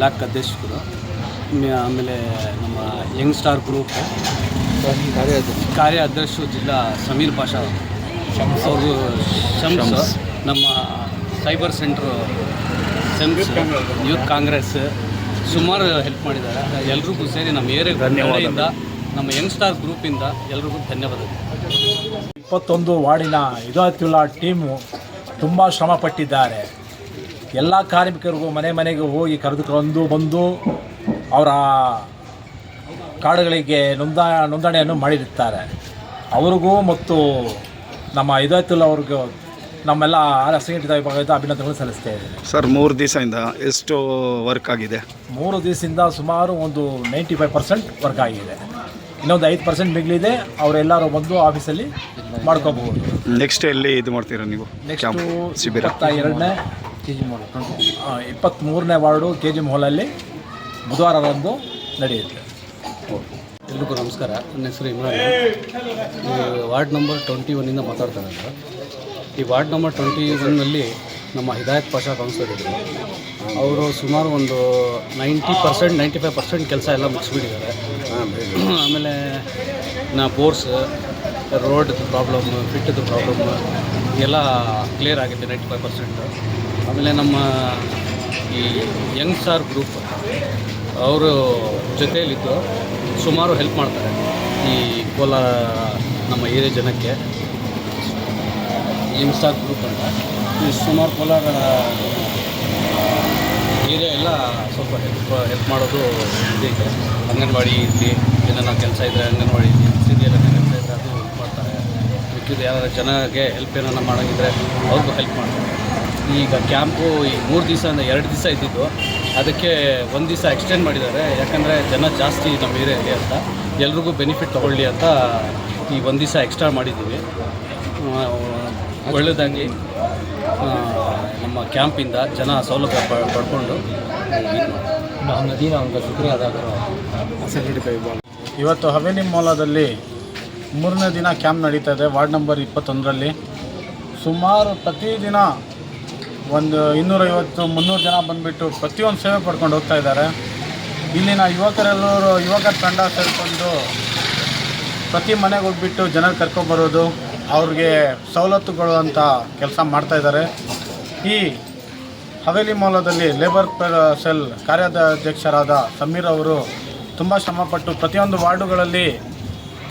Black ಅಧ್ಯಕ್ಷರು ಆಮೇಲೆ ನಮ್ಮ ಯಂಗ್ ಸ್ಟಾರ್ ಗ್ರೂಪ್ ಕಾರ್ಯ ಅಧ್ಯಕ್ಷರು ಜಿಲ್ಲಾ ಸಮೀರ್ ಪಾಷಾ ಅವರು. ಶಮ್ಸ್. ನಮ್ಮ ಸೈಬರ್ ಸೆಂಟ್ರು ಸೆಮ್ಸ್ ಯೂತ್ ಕಾಂಗ್ರೆಸ್ ಸುಮಾರು ಹೆಲ್ಪ್ ಮಾಡಿದ್ದಾರೆ. ಎಲ್ರಿಗೂ ಸೇರಿ ನಮ್ಮ ಏರಿಯಾ ಧನ್ಯವಾದದಿಂದ ನಮ್ಮ ಯಂಗ್ ಸ್ಟಾರ್ ಗ್ರೂಪಿಂದ ಎಲ್ರಿಗೂ ಧನ್ಯವಾದ ಇಪ್ಪತ್ತೊಂದು ವಾರ್ಡಿನ ಇದಾತಿಲ್ಲ ಟೀಮು ತುಂಬ ಶ್ರಮ ಪಟ್ಟಿದ್ದಾರೆ ಎಲ್ಲ ಕಾರ್ಮಿಕರಿಗೂ ಮನೆ ಮನೆಗೆ ಹೋಗಿ ಕರೆದುಕೊಂಡು ಬಂದು ಅವರ ಕಾಡುಗಳಿಗೆ ನೋಂದಾ ನೋಂದಣಿಯನ್ನು ಮಾಡಿರುತ್ತಾರೆ. ಅವ್ರಿಗೂ ಮತ್ತು ನಮ್ಮ ಇದಾಯ್ತಲ್ಲ ಅವ್ರಿಗೂ ನಮ್ಮೆಲ್ಲ ಸಂಘಟಿತ ವಿಭಾಗದ ಅಭಿನಂದನೆಗಳು ಸಲ್ಲಿಸ್ತಾ ಇದ್ದೀನಿ ಸರ್ ಮೂರು ದಿವಸದಿಂದ ಎಷ್ಟು ವರ್ಕ್ ಆಗಿದೆ? ಮೂರು ದಿವಸದಿಂದ ಸುಮಾರು ಒಂದು ನೈಂಟಿ ಫೈವ್ ಪರ್ಸೆಂಟ್ ವರ್ಕ್ ಆಗಿದೆ. ಇನ್ನೊಂದು ಐದು ಪರ್ಸೆಂಟ್ ಮಿಗಿಲಿದೆ. ಅವರೆಲ್ಲರೂ ಬಂದು ಆಫೀಸಲ್ಲಿ ಮಾಡ್ಕೋಬಹುದು. ನೆಕ್ಸ್ಟ್ ಎಲ್ಲಿ ಇದು ಮಾಡ್ತೀರಾ ನೀವು? ನೆಕ್ಸ್ಟ್ ನೆಕ್ಸ್ಟು ಶಿಬಿರ? ಎರಡನೇ ಕೆ ಜಿ ಮಾಲ್ ಇಪ್ಪತ್ತ್ಮೂರನೇ ವಾರ್ಡು ಕೆ ಜಿ ಮಾಲಲ್ಲಿ ಬುಧವಾರದಂದು ನಡೆಯುತ್ತೆ. ಎಲ್ರಿಗೂ ನಮಸ್ಕಾರ. ನನ್ನ ಹೆಸರು ಇಮ್ರಾನ್. ಈ ವಾರ್ಡ್ ನಂಬರ್ ಟ್ವೆಂಟಿ ಒನ್ನಿಂದ ಮಾತಾಡ್ತಾರೆ ಅಂತ ಈ ವಾರ್ಡ್ ನಂಬರ್ ಟ್ವೆಂಟಿ ಒನ್ನಲ್ಲಿ ನಮ್ಮ ಹಿದಾಯತ್ ಪಾಷಾ ಕೌನ್ಸಿಲರ್ ಇದ್ದರು ಅವರು ಸುಮಾರು ಒಂದು ninety percent, ninety five percent ಕೆಲಸ ಎಲ್ಲ ಮುಗಿಸ್ಬಿಟ್ಟಿದ್ದಾರೆ. ಆಮೇಲೆ ನಾ ಬೋರ್ಸ್, ರೋಡ್ದು ಪ್ರಾಬ್ಲಮ್ ಫಿಟ್ಟದ್ದು ಪ್ರಾಬ್ಲಮ್ ಎಲ್ಲ ಕ್ಲಿಯರ್ ಆಗಿದೆ ನೈಂಟಿ ಫೈವ್ ಪರ್ಸೆಂಟು. ಆಮೇಲೆ ನಮ್ಮ ಈ ಯಂಗ್ ಸ್ಟಾರ್ ಗ್ರೂಪ್ ಅವರು ಜೊತೆಯಲ್ಲಿದ್ದು ಸುಮಾರು ಹೆಲ್ಪ್ ಮಾಡ್ತಾರೆ ಈ ಕೋಲಾರ ನಮ್ಮ ಏರಿಯಾ ಜನಕ್ಕೆ. ಯಂಗ್ ಸ್ಟಾರ್ ಗ್ರೂಪ್ ಅಂತ. ಈ ಸುಮಾರು ಕೋಲಾರ ಏರಿಯಾ ಎಲ್ಲ ಸ್ವಲ್ಪ ಹೆಲ್ಪ್ ಹೆಲ್ಪ್ ಮಾಡೋದು ಇದೆ ಅಂಗನವಾಡಿ ಇರಲಿ ಏನಾರ ಕೆಲಸ ಇದ್ದರೆ ಅಂಗನವಾಡಿ ಇರಲಿ ಎಲ್ಲ ಕೆಲಸ ಇದ್ದರೆ ಅದು ಹೆಲ್ಪ್ ಮಾಡ್ತಾರೆ. ಮಿಕ್ಕಿದ ಯಾರು ಜನಕ್ಕೆ ಹೆಲ್ಪ್ ಏನಾರ ಮಾಡೋಂಗಿದ್ರೆ ಅವ್ರಿಗೂ ಹೆಲ್ಪ್ ಮಾಡ್ತಾರೆ. ಈಗ ಕ್ಯಾಂಪು ಈ ಮೂರು ದಿವಸ ಅಂದರೆ ಎರಡು ದಿವಸ ಇದ್ದಿದ್ದು. ಅದಕ್ಕೆ ಒಂದು ದಿವಸ ಎಕ್ಸ್ಟೆಂಡ್ ಮಾಡಿದ್ದಾರೆ. ಯಾಕಂದರೆ ಜನ ಜಾಸ್ತಿ ನಮ್ಮ ಏರಿಯಾಗೆ ಅಂತ. ಎಲ್ರಿಗೂ ಬೆನಿಫಿಟ್ ತೊಗೊಳ್ಳಿ ಅಂತ ಈ ಒಂದು ದಿವಸ ಎಕ್ಸ್ಟ್ರಾ ಮಾಡಿದ್ದೀವಿ. ಒಳ್ಳೆದಾಗಿ ನಮ್ಮ ಕ್ಯಾಂಪಿಂದ ಜನ ಸೌಲಭ್ಯ ಪಡ್ಕೊಂಡು ಇವತ್ತು ಹವೇಲಿ ಮೌಲದಲ್ಲಿ ಮೂರನೇ ದಿನ ಕ್ಯಾಂಪ್ ನಡೀತಾ ಇದೆ. ವಾರ್ಡ್ ನಂಬರ್ ಇಪ್ಪತ್ತೊಂದರಲ್ಲಿ. ಸುಮಾರು ಪ್ರತಿದಿನ ಒಂದು ಇನ್ನೂರೈವತ್ತು, ಮುನ್ನೂರು ಜನ ಬಂದುಬಿಟ್ಟು ಪ್ರತಿಯೊಂದು ಸೇವೆ ಪಡ್ಕೊಂಡು ಹೋಗ್ತಾ ಇದ್ದಾರೆ. ಇಲ್ಲಿನ ಯುವಕರೆಲ್ಲರೂ ಯುವಕರ ತಂಡ ಸೇರಿಕೊಂಡು ಪ್ರತಿ ಮನೆಗೆ ಹೋಗ್ಬಿಟ್ಟು ಜನ ಕರ್ಕೊಂಬರೋದು ಅವ್ರಿಗೆ ಸವಲತ್ತುಗಳು ಅಂತ ಕೆಲಸ ಮಾಡ್ತಾಯಿದ್ದಾರೆ ಈ ಹವೇಲಿ ಮೌಲದಲ್ಲಿ ಲೇಬರ್ ಸೆಲ್ ಕಾರ್ಯಾಧ್ಯಕ್ಷರಾದ ಸಮೀರ್ ಅವರು ತುಂಬ ಶ್ರಮಪಟ್ಟು ಪ್ರತಿಯೊಂದು ವಾರ್ಡುಗಳಲ್ಲಿ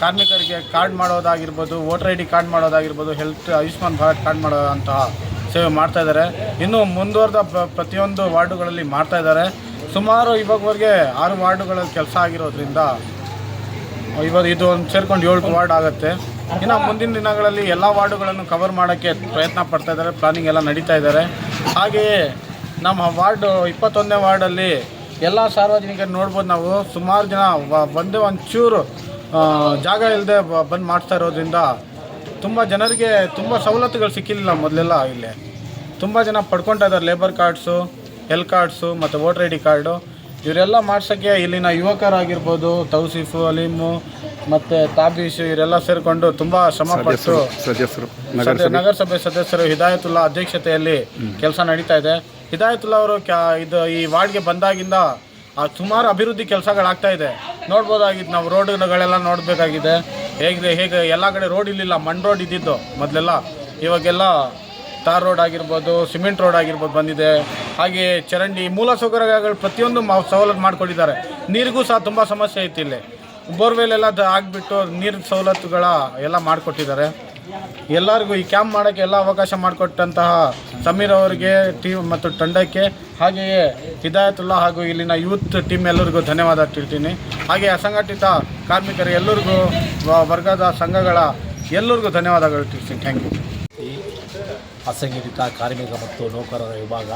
ಕಾರ್ಮಿಕರಿಗೆ ಕಾರ್ಡ್ ಮಾಡೋದಾಗಿರ್ಬೋದು, ವೋಟರ್ ಐ ಡಿ ಕಾರ್ಡ್ ಮಾಡೋದಾಗಿರ್ಬೋದು, ಹೆಲ್ತ್, ಆಯುಷ್ಮಾನ್ ಭಾರತ್ ಕಾರ್ಡ್ ಮಾಡೋಂತಹ ಸೇವೆ ಮಾಡ್ತಾ ಇದ್ದಾರೆ. ಇನ್ನು ಮುಂದುವರೆದ ಪ್ರ- ಪ್ರತಿಯೊಂದು ವಾರ್ಡುಗಳಲ್ಲಿ ಮಾಡ್ತಾ ಇದ್ದಾರೆ. ಸುಮಾರು ಇವಾಗವರೆಗೆ ಆರು ವಾರ್ಡುಗಳಲ್ಲಿ ಕೆಲಸ ಆಗಿರೋದ್ರಿಂದ, ಇವಾಗ ಇದು ಒಂದು ಸೇರ್ಕೊಂಡು ಏಳು ವಾರ್ಡ್ ಆಗುತ್ತೆ. ಇನ್ನು ಮುಂದಿನ ದಿನಗಳಲ್ಲಿ ಎಲ್ಲ ವಾರ್ಡುಗಳನ್ನು ಕವರ್ ಮಾಡೋಕ್ಕೆ ಪ್ರಯತ್ನ ಪಡ್ತಾ ಇದ್ದಾರೆ. ಪ್ಲಾನಿಂಗ್ ಎಲ್ಲ ನಡೀತಾ ಇದ್ದಾರೆ. ಹಾಗೆಯೇ ನಮ್ಮ ವಾರ್ಡು ಇಪ್ಪತ್ತೊಂದನೇ ವಾರ್ಡಲ್ಲಿ ಎಲ್ಲ ಸಾರ್ವಜನಿಕರು ನೋಡ್ಬೋದು ನಾವು. ಸುಮಾರು ಜನ ಒಂದೇ ಒಂಚೂರು ಜಾಗ ಇಲ್ಲದೆ ಬಂದು ಮಾಡ್ತಾ ಇರೋದ್ರಿಂದ ತುಂಬ ಜನರಿಗೆ ತುಂಬ ಸವಲತ್ತುಗಳು ಸಿಕ್ಕಿಲ್ಲ ಮೊದಲೆಲ್ಲ ಇಲ್ಲಿ. ತುಂಬ ಜನ ಪಡ್ಕೊತಾ ಇದ್ದಾರೆ ಲೇಬರ್ ಕಾರ್ಡ್ಸು ಹೆಲ್ತ್ ಕಾರ್ಡ್ಸು ಮತ್ತು ವೋಟರ್ ಐ ಡಿ ಕಾರ್ಡು ಇವರೆಲ್ಲ ಮಾಡ್ಸೋಕ್ಕೆ ಇಲ್ಲಿನ ಯುವಕರಾಗಿರ್ಬೋದು ತೌಸೀಫು ಅಲೀಮು ಮತ್ತು ತಾಬೀಶು ಇವರೆಲ್ಲ ಸೇರಿಕೊಂಡು ತುಂಬ ಶ್ರಮಪಟ್ಟು ಸದಸ್ಯರು ಸದ್ಯ ನಗರಸಭೆ ಸದಸ್ಯರು ಹಿದಾಯತುಲ್ಲಾ ಅಧ್ಯಕ್ಷತೆಯಲ್ಲಿ ಕೆಲಸ ನಡೀತಾ ಇದೆ. ಹಿದಾಯತುಲ್ಲಾ ಅವರು ಕ್ಯಾ ಇದು ಈ ವಾರ್ಡ್ಗೆ ಬಂದಾಗಿಂದ ಆ ಸುಮಾರು ಅಭಿವೃದ್ಧಿ ಕೆಲಸಗಳಾಗ್ತಾ ಇದೆ. ನೋಡ್ಬೋದಾಗಿತ್ತು ನಾವು ರೋಡ್ಗಳೆಲ್ಲ ನೋಡಬೇಕಾಗಿದೆ. ಹೇಗೆ ಹೇಗೆ ಎಲ್ಲ ಕಡೆ ರೋಡ್ ಇರಲಿಲ್ಲ ಮಣ್ಣು ರೋಡ್ ಇದ್ದಿದ್ದು ಮೊದಲೆಲ್ಲ. ಇವಾಗೆಲ್ಲ ತಾರ್ ರೋಡ್ ಆಗಿರ್ಬೋದು ಸಿಮೆಂಟ್ ರೋಡ್ ಆಗಿರ್ಬೋದು ಬಂದಿದೆ. ಹಾಗೆ ಚರಂಡಿ ಮೂಲ ಸೌಕರ್ಯಗಳು ಪ್ರತಿಯೊಂದು ಮಾ ಸವಲತ್ತು ಮಾಡಿಕೊಟ್ಟಿದ್ದಾರೆ ನೀರಿಗೂ ಸಹ ತುಂಬ ಸಮಸ್ಯೆ ಐತಿ ಇಲ್ಲಿ. ಬೋರ್ವೆಲ್ ಎಲ್ಲ ಆಗಿಬಿಟ್ಟು ಆಗ್ಬಿಟ್ಟು ನೀರಿನ ಸವಲತ್ತುಗಳ ಎಲ್ಲ ಮಾಡಿಕೊಟ್ಟಿದ್ದಾರೆ. ಎಲ್ಲರಿಗೂ ಈ ಕ್ಯಾಂಪ್ ಮಾಡೋಕ್ಕೆ ಎಲ್ಲ ಅವಕಾಶ ಮಾಡಿಕೊಟ್ಟಂತಹ ಸಮೀರ್ ಅವರಿಗೆ ಟೀಮ್ ಮತ್ತು ತಂಡಕ್ಕೆ, ಹಾಗೆಯೇ ಹಿದಾಯತುಲ್ಲಾ ಹಾಗೂ ಇಲ್ಲಿನ ಯೂತ್ ಟೀಮ್ ಎಲ್ಲರಿಗೂ ಧನ್ಯವಾದ ತಿಳ್ತೀನಿ. ಹಾಗೆ ಅಸಂಘಟಿತ ಕಾರ್ಮಿಕರು ಎಲ್ಲರಿಗೂ ವರ್ಗದ ಸಂಘಗಳ ಎಲ್ಲರಿಗೂ ಧನ್ಯವಾದಗಳು ತಿಳಿಸ್ತೀನಿ. ಥ್ಯಾಂಕ್ ಯು ಅಸಂಘಟಿತ ಕಾರ್ಮಿಕ ಮತ್ತು ನೌಕರರ ವಿಭಾಗ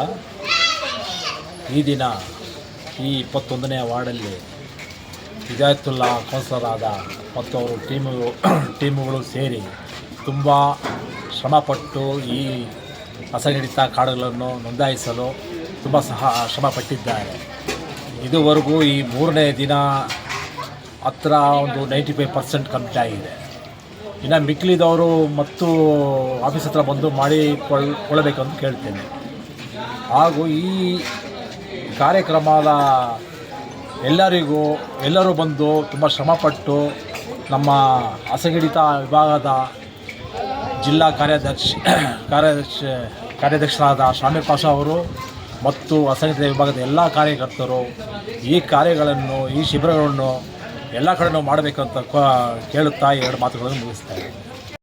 ಈ ದಿನ ಈ ಇಪ್ಪತ್ತೊಂದನೇ ವಾರ್ಡಲ್ಲಿ ಹಿದಾಯತುಲ್ಲಾ ಕೌನ್ಸಿಲರ್ ಆದ ಮತ್ತು ಅವರು ಟೀಮು ಟೀಮುಗಳು ಸೇರಿ ತುಂಬ ಶ್ರಮಪಟ್ಟು ಈ ಅಸಂಘಟಿತ ಕಾಡುಗಳನ್ನು ನೋಂದಾಯಿಸಲು ತುಂಬ ಸಹ ಶ್ರಮಪಟ್ಟಿದ್ದಾರೆ. ಇದುವರೆಗೂ ಈ ಮೂರನೇ ದಿನ ಹತ್ರ ಒಂದು ನೈಂಟಿ ಫೈವ್ ಪರ್ಸೆಂಟ್ ಕಂಪ್ಲೀಟ್ ಆಗಿದೆ. ಇನ್ನು ಮಿಕ್ಲಿದವರು ಮತ್ತು ಆಫೀಸ್ ಹತ್ರ ಬಂದು ಮಾಡಿ ಕೊಳ್ಳಬೇಕಂತ ಕೇಳ್ತೇನೆ. ಹಾಗೂ ಈ ಕಾರ್ಯಕ್ರಮದ ಎಲ್ಲರಿಗೂ, ಎಲ್ಲರೂ ಬಂದು ತುಂಬ ಶ್ರಮಪಟ್ಟು ನಮ್ಮ ಅಸಂಘಟಿತ ವಿಭಾಗದ ಜಿಲ್ಲಾ ಕಾರ್ಯಾಧ್ಯಕ್ಷ ಕಾರ್ಯದರ್ಶಿ ಕಾರ್ಯಾಧ್ಯಕ್ಷರಾದ ಶಾಮೀರ್ ಪಾಷಾ ಅವರು ಮತ್ತು ಅಸಂಘಟಿತ ವಿಭಾಗದ ಎಲ್ಲ ಕಾರ್ಯಕರ್ತರು ಈ ಕಾರ್ಯಗಳನ್ನು, ಈ ಶಿಬಿರಗಳನ್ನು ಎಲ್ಲ ಕಡೆ ನಾವು ಮಾಡಬೇಕಂತ ಕೇಳುತ್ತಾ ಎರಡು ಮಾತುಗಳನ್ನು ಮುಗಿಸ್ತಾರೆ